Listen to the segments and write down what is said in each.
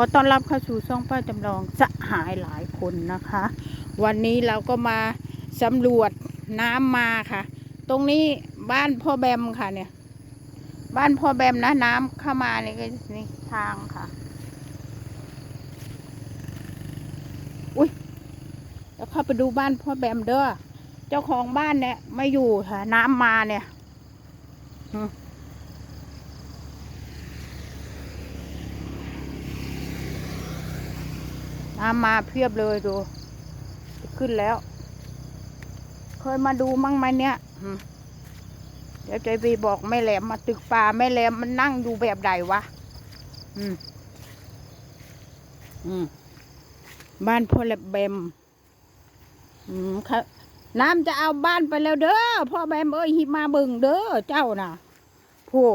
อต้อนรับเข้าสู่ช่องป้าจำลองสหายหลายคนนะคะ วันนี้เราก็มาสำรวจน้ำมาค่ะ ตรงนี้บ้านพ่อแบมค่ะเนี่ย บ้านพ่อแบมนะน้ำเข้ามานี่ก็นี่ทางค่ะ อุ้ยแล้วเข้าไปดูบ้านพ่อแบมเด้อเจ้าของบ้านเนี่ยไม่อยู่ค่ะ น้ำมาเนี่ย น้ำมาเพียบเลยดูขึ้นแล้ว เคยมาดูมั่งไหมเนี่ยเดี๋ยวใจไปบอกแม่แหลมมาตึกป่าแม่แหลมมันนั่งอยู่แบบใดวะ อืม อืม บ้านพ่อแหลมแบม อืมค่ะน้ำจะเอาบ้านไปแล้วเด้อพ่อแบมเอ้ยหิมาบึงเด้อเจ้าน่ะผู้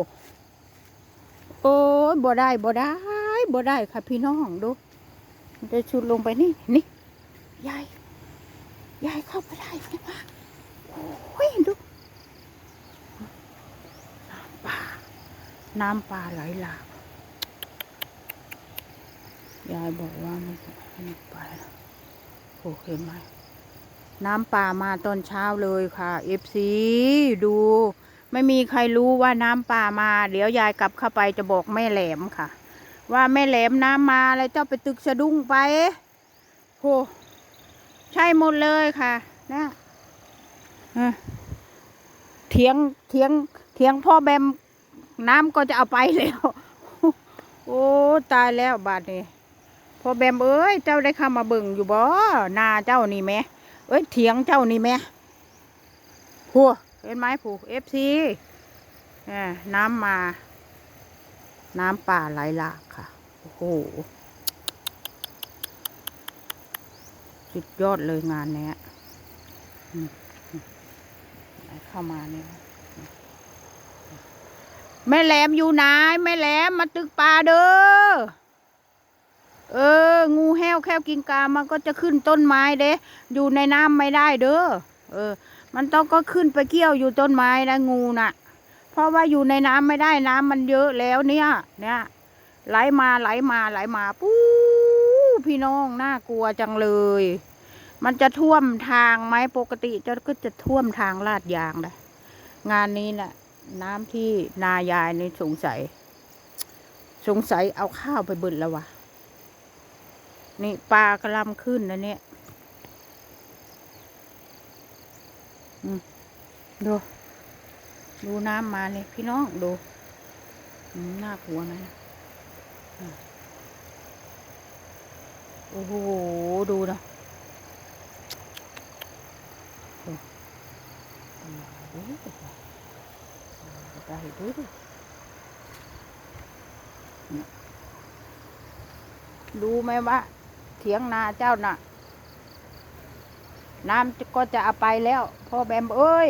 โอ้ยบ่ได้บ่ได้บ่ได้ค่ะพี่น้องดู จะชุดลงไปนี่นี่ยายยายเข้าไปได้ไหมวะโอ้ยดูน้ำป่าน้ำป่าไหลหลากยายบอกว่ามันมันไปแล้วโอเคไหมน้ำป่ามาตอนเช้าเลยค่ะเอฟซีดู ไม่มีใครรู้ว่าน้ำป่ามา เดี๋ยวยายกลับเข้าไปจะบอกแม่แหลมค่ะ ว่าแม่แหลมน้ำมาแล้วเจ้าไปตึกสะดุ้งไปโหใช่หมดเลยค่ะ นะเออเถียงเถียงเถียงพ่อแบมน้ำก็จะเอาไปแล้ว โอ้ตายแล้วบาดนี้พ่อแบมเอ้ยเจ้าได้เข้ามาเบิ่งอยู่บ่นาเจ้านี่แหม่เอ้ยเถียงเจ้านี่แหม่ผัวเห็นไหมผู้เอฟซีน้ำมา น้ำป่าไหลหลากค่ะ โอ้โห สุดยอดเลยงานนี้ไหนเข้ามาเนี่ยแม่แหลมอยู่ไหนแม่แหลมมาตึกป่าเด้อเออ งูแห้วแค่กินกามันก็จะขึ้นต้นไม้เด้ อยู่ในน้ำไม่ได้เด้อเออ มันต้องก็ขึ้นไปเกี่ยวอยู่ต้นไม้นะงูน่ะ เพราะว่าอยู่ในน้ำไม่ได้น้ำมันเยอะแล้วเนี่ย เนี่ย ไหลมาไหลมาไหลมาปู้พี่น้องน่ากลัวจังเลย มันจะท่วมทางไหมปกติจะก็จะท่วมทางลาดยางเลยงานนี้น่ะ น้ำที่นายายนี่สงสัย สงสัยเอาข้าวไปบิดแล้ววะนี่ปลากระลำขึ้นนะเนี่ย ดู ดูน้ำมาเลย พี่น้องดูอืมน่ากลัวนะโอ้โห ดูนะดูดูได้ดูดิเนี่ยดูไหมว่าเถียงนาเจ้าน่ะ น้ำก็จะเอาไปแล้ว พ่อแบมเอ้ย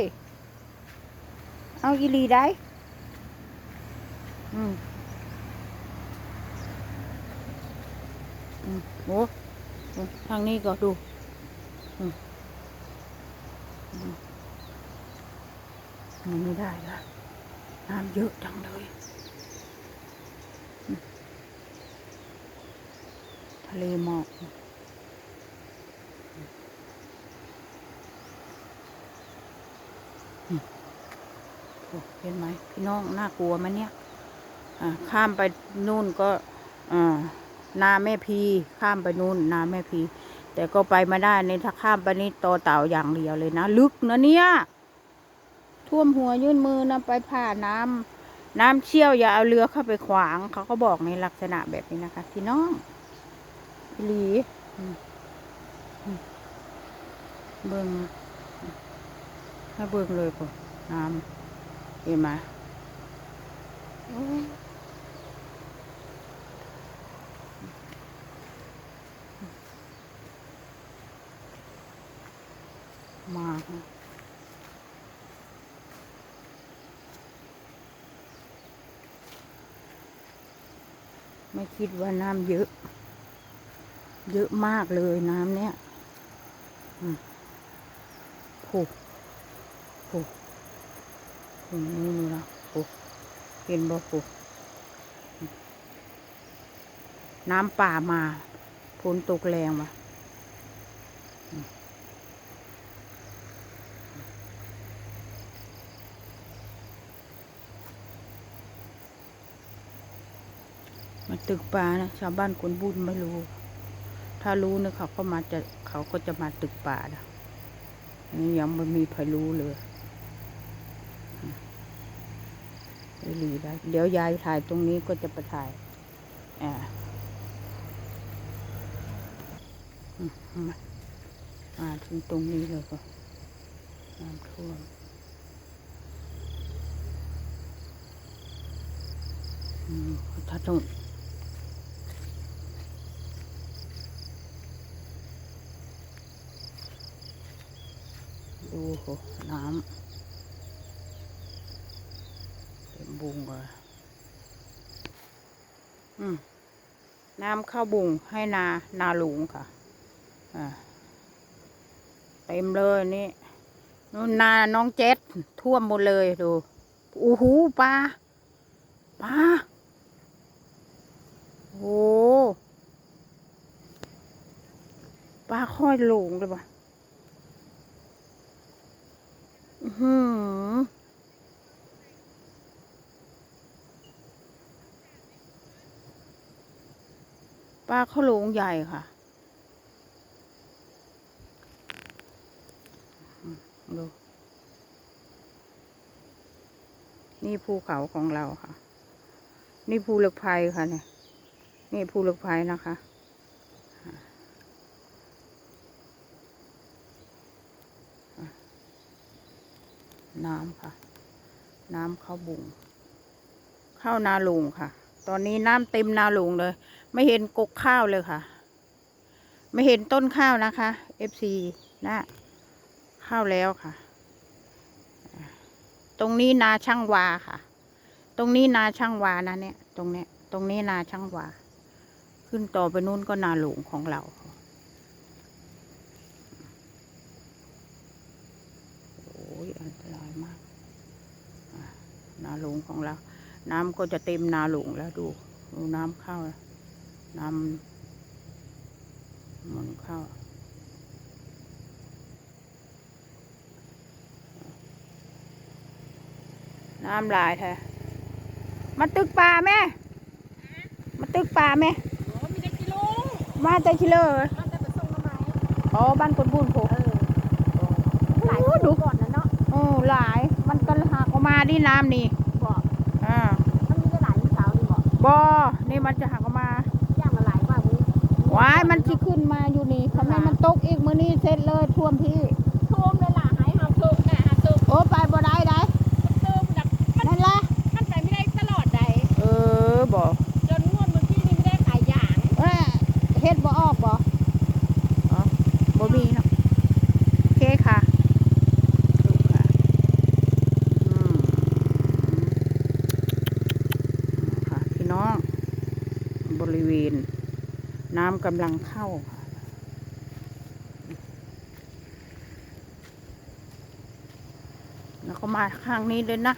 เอาอีลีได้ อืมโอ้ทางนี้ก็ดูอืมอืมมันไม่ได้ละน้ำเยอะจังเลย ทะเลหมอก เห็นไหมพี่น้องน่ากลัวไหมเนี่ยข้ามไปนู่นก็นาแม่พีข้ามไปนู่นนาแม่พี แต่ก็ไปไม่ได้ในถ้าข้ามไปนี่ต่อเต่าอย่างเดียวเลยนะ ลึกนะเนี่ยท่วมหัวยื่นมือนะไปผ่าน้ำน้ำเชี่ยวอย่าเอาเรือเข้าไปขวาง เขาก็บอกในลักษณะแบบนี้นะคะ พี่น้องอีหลีเบิ่งให้เบิ่งเลยก่อนน้ำ เห็นไหมโอ้ยมาค่ะไม่คิดว่าน้ำเยอะ เยอะมากเลยน้ำเนี้ยอืมโอ้ โหตรงนี้นี่นะโอ้เห็นบ่โอ้น้ำป่ามาฝนตกแรงมามาตึกปลานะชาวบ้านคนบุญไม่รู้ ถ้ารู้นะเขาก็มาจะเขาก็จะมาตึกป่านะนี่ยังไม่มีใครรู้เลยไม่ รีได้ เดี๋ยวยายถ่ายตรงนี้ก็จะไปถ่ายอ่าอืมามาถึงตรงนี้เลยก็น้ำท่วมอืมถ้าต้องดูโหน้ำเต็ม บุงเลยอืมน้ำข้าวบุงให้นานาหลุงค่ะอ่าเต็มเลยนี่นู่นนาน้องเจ็ดท่วมหมดเลยดูอู้หูปลาปลาโอ้ปลาค่อยหลงเลยปะอื้อหือป ลาข้าโหลงใหญ่ค่ะ ดู นี่ภูเขาของเราค่ะ นี่ภูเหล็กไฟค่ะเนี่ย นี่ภูเหล็กไฟนะคะ น้ำค่ะ น้ำเข้าบุง เข้านาลุงค่ะ ตอนนี้น้ำเต็มนาลุงเลย ไม่เห็นกกข้าวเลยค่ะ ไม่เห็นต้นข้าวนะคะ FC นะข้าวแล้วค่ะ ตรงนี้นาช่างวาค่ะ ตรงนี้นาช่างวานะเนี่ย ตรงเนี้ย ตรงนี้นาช่างวา ขึ้นต่อไปนู้นก็นาหลวงของเราโอ้ยอันตรายมากนาหลวงของเรา น้ำก็จะเต็มนาหลวงแล้วดูดูน้ำเข้าแล้ว น้ำมันเข้า น้ำลายแท้มาตึกป่าแม่มาตึกป่าแม่โอ้มีแต่กิโลมาแต่ชิเลอร์มันแต่ไปส่งทำไมอ๋อบ้านคนบุญโผเออหลายคนดูก่อนนะเนาะโอ้หลาย มันก็หักออกมาที่น้ำนี่บอกอ่ามันมีได้หลายมื้อเช้านี่บอกบอนี่มันจะหัก มันสิขึ้นมาอยู่นี่ทำไมมันตกอีกมือนี้เสร็จเลยท่วมพี่ ท่วมเลยล่ะหายหามทุกนะหามทุก โอ้ไปบ่ได้ได้ เติมดักมัน นั่นละ มันไปไม่ได้ตลอดใด เออบ่ จนงวดเมื่อกี้นี่ไม่ได้ขายอย่าง เอ้ยเฮ็ดบ่ออกบ่อ๋อบ่มีเนาะโอเคค่ะถูกค่ะอืมค่ะพี่น้อง บริเวณ น้ำ กำลังเข้า แล้วก็มาข้างนี้เลยนะ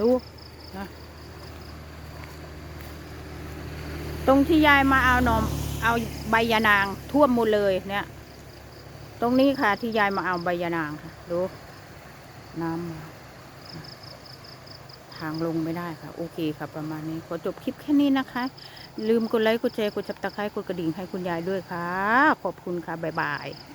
ดูนะตรงที่ยายมาเอาหนอมเอาใบยานางท่วมหมดเลยเนี่ย ตรงนี้ค่ะที่ยายมาเอาใบยานางค่ะ ดู น้ำ ทางลงไม่ได้ค่ะ โอเคค่ะ ประมาณนี้ ขอจบคลิปแค่นี้นะคะ ลืมกดไลค์ กดแชร์ กดจับตะไคร้กดกระดิ่งให้คุณยายด้วยค่ะ ขอบคุณค่ะ บ๊ายบาย